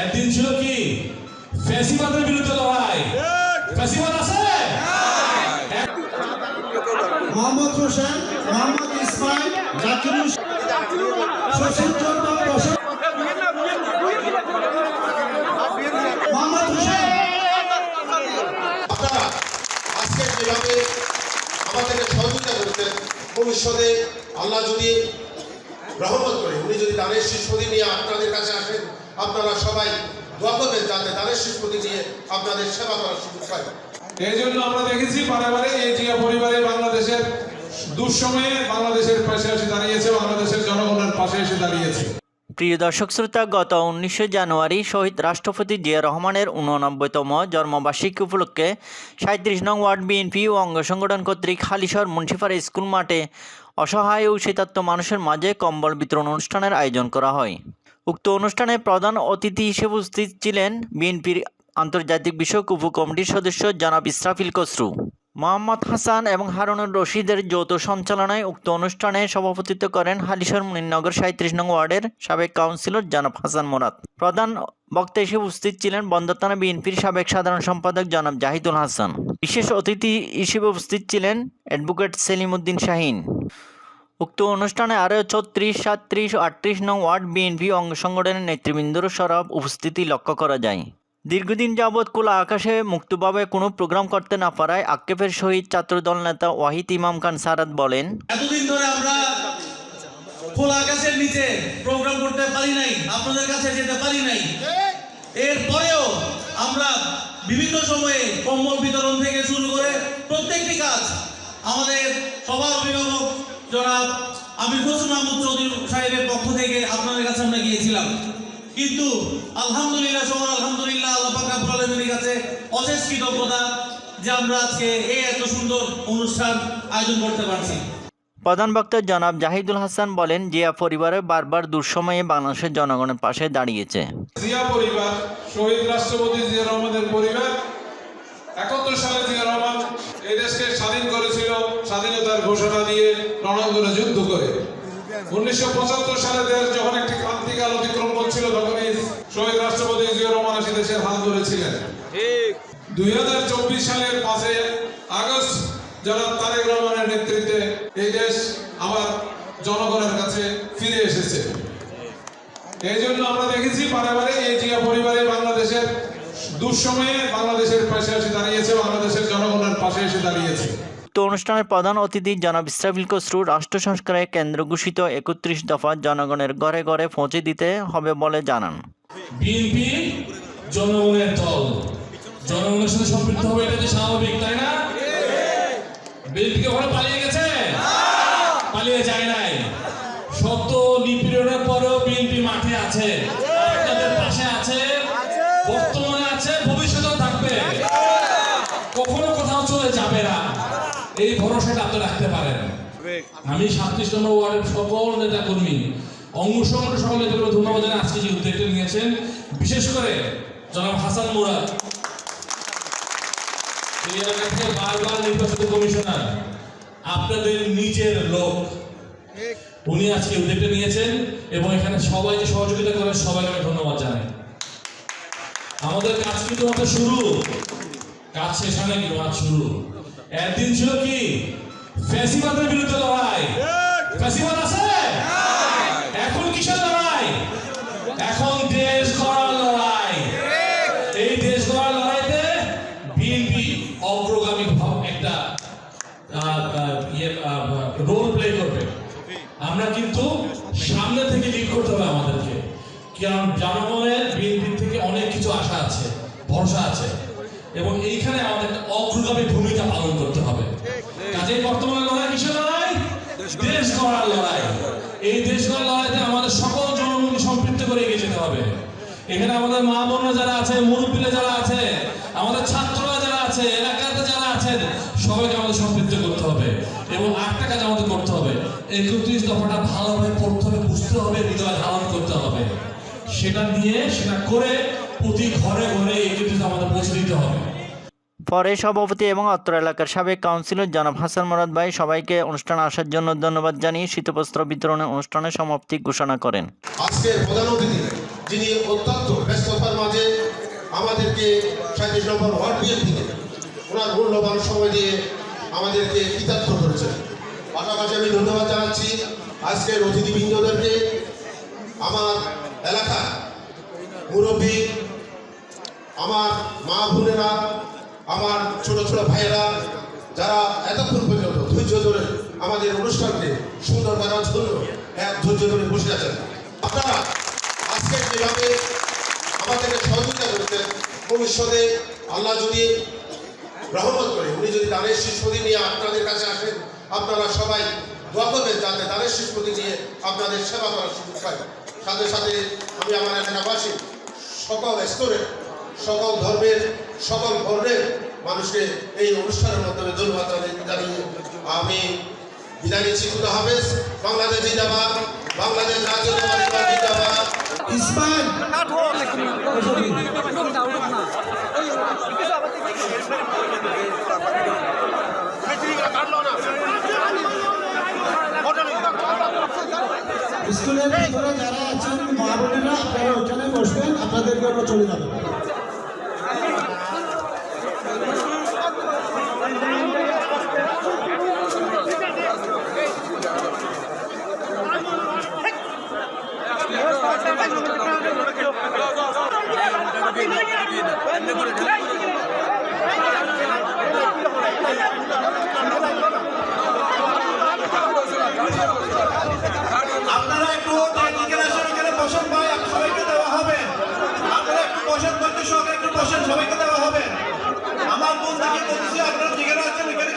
একদিন ছিল কি? ফ্যাসিবাদের বিরুদ্ধে লড়াই। ফ্যাসিবাদ আছে? মোহাম্মদ হোসেন মোহাম্মদ ইসমাইল জাকির শশীর চন্দ্র বসু মোহাম্মদ হোসেন। আজকে যেভাবে আমাদেরকে সহযোগিতা করেছেন ভবিষ্যতে আল্লাহ যদি রহমত করে উনি যদি দানের শিষ্পতি নিয়ে আপনাদের কাছে আসেন আপনারা সবাই দোয়া করবেন যাতে দানের শিষ্পতি নিয়ে আপনাদের সেবা করার সুযোগ পায় এই জন্য আমরা দেখেছি বারে বারে এই জিয়া পরিবারে বাংলাদেশের দুঃসময়ে বাংলাদেশের পাশে এসে দাঁড়িয়েছে বাংলাদেশের জনগণের পাশে এসে দাঁড়িয়েছে। প্রিয় দর্শক শ্রোতা গত উনিশে জানুয়ারি শহীদ রাষ্ট্রপতি জিয়া রহমানের উননব্বইতম জন্মবার্ষিকী উপলক্ষে সাঁত্রিশ নং ওয়ার্ড বিএনপি ও অঙ্গ সংগঠন কর্তৃক হালিশহর মুন্সিপাড়া স্কুল মাঠে অসহায় ও শীতার্থ মানুষের মাঝে কম্বল বিতরণ অনুষ্ঠানের আয়োজন করা হয়। উক্ত অনুষ্ঠানে প্রধান অতিথি হিসেবে উপস্থিত ছিলেন বিএনপির আন্তর্জাতিক বিষয়ক উপকমিটির সদস্য জনাব ইসরাফিল কসরু মোহাম্মদ হাসান এবং হারুনুর রশিদের যৌথ সঞ্চালনায় উক্ত অনুষ্ঠানে সভাপতিত্ব করেন হালিশহর মুনিনগর সাঁত্রিশ নং ওয়ার্ডের সাবেক কাউন্সিলর জনাব হাসান মোরাদ। প্রধান বক্তা হিসেবে উপস্থিত ছিলেন বন্দরতানা বিএনপির সাবেক সাধারণ সম্পাদক জনাব জাহিদুল হাসান। বিশেষ অতিথি হিসেবে উপস্থিত ছিলেন অ্যাডভোকেট সেলিম উদ্দিন শাহিন। উক্ত অনুষ্ঠানে আরও ছত্রিশ সাতত্রিশ আটত্রিশ নং ওয়ার্ড বিএনপি অঙ্গ সংগঠনের নেতৃবৃন্দর সরব উপস্থিতি লক্ষ্য করা যায়। দীর্ঘদিন যাবৎ খোলা আকাশে মুক্তভাবে কোনো প্রোগ্রাম করতে না পারায় আক্ষেপের শহীদ ছাত্রদল নেতা ওয়াহিদ ইমাম খান সারাদ বলেন, এতদিন ধরে আমরা খোলা আকাশের নিচে প্রোগ্রাম করতে পারি নাই, আপনাদের কাছে যেতে পারি নাই। এরপরেও আমরা বিভিন্ন সময়ে কম্বল বিতরণ থেকে শুরু করে প্রত্যেকটি কাজ আমাদের সবার অভিভাবক জনাব আমির হোসেন মাহমুদ চৌধুরী সাহেবের পক্ষ থেকে আপনাদের কাছে আমরা গিয়েছিলাম। কিন্তু আলহামদুলিল্লাহ সবার আলহামদুলিল্লাহ আল্লাহ পাক রাব্বুল আলামিনের কাছে অশেষ কৃতজ্ঞতা যে আমরা আজকে এই এত সুন্দর অনুষ্ঠান আয়োজন করতে পারছি। প্রধান বক্তা জনাব জাহিদুল হাসান বলেন জিয়া পরিবারের বারবার দুঃসময়ে বাংলাদেশের জনগণের পাশে দাঁড়িয়েছে। জিয়া পরিবার শহীদ রাষ্ট্রপতি জিয়া রহমানের পরিবার একাত্তর সালে জিয়া রহমান এই দেশকে স্বাধীন করেছিল স্বাধীনতার ঘোষণা দিয়ে রণাঙ্গনে যুদ্ধ করে। উনিশশো পঁচাত্তর সালে দেশ যখন একটি ক্রান্তিকাল অতিক্রম করছিল তখন এই শহীদ রাষ্ট্রপতি জিয়া রহমান দেশের হাল ধরেছিলেন। দুই হাজার চব্বিশ সালের পাঁচে আগস্ট জনাব তারেক রহমানের নেতৃত্বে এই দেশ আবার জনগণের কাছে ফিরে এসেছে। এই জন্য আমরা দেখেছি বারে এই জিয়া পরিবারে বাংলাদেশের দুঃসময়ে বাংলাদেশের পাশে এসে দাঁড়িয়েছে বাংলাদেশের জনগণের পাশে এসে দাঁড়িয়েছে। উক্ত অনুষ্ঠানের প্রধান অতিথি জনাব ইসরাফিল কসরু রাষ্ট্র সংস্কারে কেন্দ্র ঘোষিত একত্রিশ দফা জনগণের ঘরে ঘরে পৌঁছে দিতে হবে বলে জানান। বিএনপি জনগণের দল। জনগণের সাথে সম্পৃক্ত হবে, এটা যে স্বাভাবিক, তাই না? বিএনপি পালিয়ে গেছে? পালিয়ে যায় নাই। নিপীড়নের পরেও বিএনপি মাঠে আছে। আমি সাতত্রিশ নম্বর ওয়ার্ডের সকল নেতা কর্মী সংগঠন সকল নেতাগুলো ধন্যবাদ জানাই। আজকে যে উদ্যোগটা নিয়েছেন, বিশেষ করে জনাব হাসান মুরাদ। বারবার নির্বাচিত কমিশনার, আপনাদের নিজের লোক। উনি আজকে উদ্যোগটা নিয়েছেন এবং এখানে সবাই যে সহযোগিতা করে সবাইকে আমি ধন্যবাদ জানাই। আমাদের কাজ কিন্তু মাত্র শুরু। কাজ শেষ হয় না কিন্তু শুরু। একদিন ছিল কি? ফ্যাসিবাদের বিরুদ্ধে লড়াই। ফ্যাসিবাদ আছে? এখন কিসের লড়াই? এখন দেশ গড়ার লড়াই। এই দেশ গড়ার লড়াইতে বিএনপি অগ্রগামী একটা রোল প্লে করবে। আমরা কিন্তু সামনে থেকে লিড করতে হবে আমাদেরকে। কারণ জনগণের বিএনপি থেকে অনেক কিছু আশা আছে, ভরসা আছে। এবং এইখানে আমাদের অগ্রগামী ভূমিকা পালন করতে হবে। কাজেই বর্তমানে লড়াই কিসের লড়াই? দেশ গড়ার লড়াই। এই দেশ গড়ার লড়াইতে আমাদের সকল জনগণকে সম্পৃক্ত করে এগিয়ে যেতে হবে। এখানে আমাদের মা বোনরা যারা আছে, মুরব্বীরা যারা আছে, আমাদের ছাত্ররা যারা আছে, এলাকাতে যারা আছেন, সবাইকে আমাদের সম্পৃক্ত করতে হবে এবং আটটা কাজ আমাদের করতে হবে। একত্রিশ দফাটা ভালোভাবে পড়তে হবে, বুঝতে হবে, হৃদয় ধারণ করতে হবে। সেটা নিয়ে সেটা করে প্রতি ঘরে ঘরে একত্রিশ আমাদের পৌঁছে দিতে হবে। পরে সভাপতি এবং অত্র এলাকার সাবেক কাউন্সিলর জনাব হাসান মোরাদ ভাই সবাইকে অনুষ্ঠানে আসার জন্য ধন্যবাদ জানিয়ে শীতবস্ত্র বিতরণের অনুষ্ঠানের সমাপ্তি ঘোষণা করেন। আমার আমার মা বোনেরা আমার ছোট ছোট ভাইয়েরা, যারা এতক্ষণ পর্যন্ত ধৈর্য ধরে আমাদের অনুষ্ঠানকে সুন্দর করার জন্য এক ধৈর্য ধরে বসে আছেন। আপনারা আজকে যেভাবে আমাদেরকে সহযোগিতা করেছেন, ভবিষ্যতে আল্লাহ যদি রহমত করে, উনি যদি দানের শিষ্পতি নিয়ে আপনাদের কাছে আসেন, আপনারা সবাই দোয়া করবেন যাতে দানের শিষ্পতি নিয়ে আপনাদের সেবা করার সুযোগ পায়। সাথে সাথে আমি আমার এলাকাবাসী, সকল স্তরের, সকল ধর্মের সকল বর্ণের মানুষকে এই অনুষ্ঠানের মাধ্যমে ধন্যবাদ জানিয়ে- আমি বিদায় নিচ্ছি। বাংলাদেশ জিন্দাবাদ। বাংলাদেশ ইসমাইল। স্কুলের ভিতরে যারা আছেন, মা আপনারা ওইখানে বসবেন, আপনাদেরকে আমরা চলে যাবেন আপনারা একটু এখানে বসেন ভাই সবাইকে দেওয়া হবে আপনারা একটু বসেন বন্ধু সহকারে একটু বসেন সবাইকে দেওয়া হবে আমার বোন থেকে বলতেছি আপনারা যেখানে আছেন ভাই